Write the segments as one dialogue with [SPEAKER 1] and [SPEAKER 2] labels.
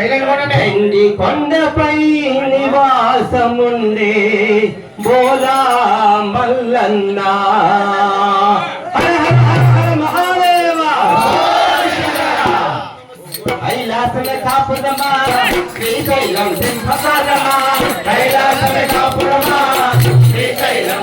[SPEAKER 1] చండి కొండపై నివాసముంది బోలా మల్లన్నా. కైలాసమే కాపుదమా శ్రీశైలం కైలాసమే శ్రీశైలం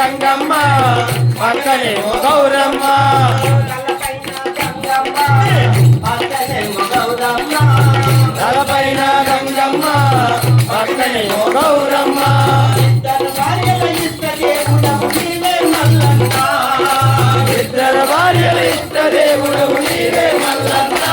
[SPEAKER 2] గంగమ్మ పక్కనేమో గౌరమ్మ. తలపైన గంగమ్మ పక్కనేమో గౌరమ్మ. ఇద్దరు భార్యలు ఇష్ట దేవుడు నీవే మల్లన్నా.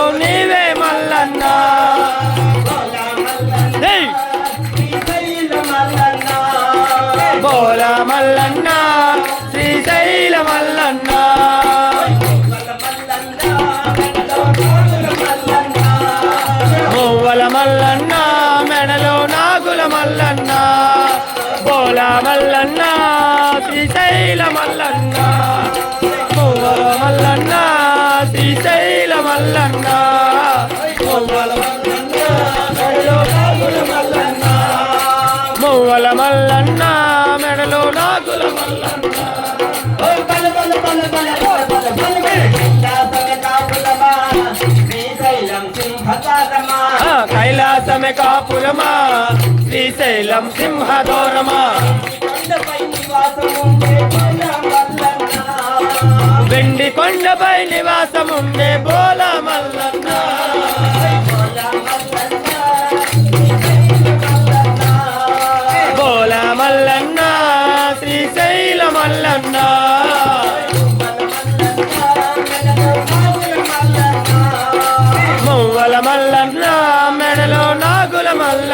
[SPEAKER 2] మల్లన్నా మల్లన్న శ్రీశైల మల్లన్న మువ్వల మల్లన్న
[SPEAKER 1] శ్రీశైల మల్లన్న
[SPEAKER 2] మల్లన్న మల్లన్న మెడలో నాగుల మల్లన్న
[SPEAKER 1] కైలాసమే కాపురమా? శ్రీశైలం సింహదోరమా? వెండి కొండపై నివాసముండే బోల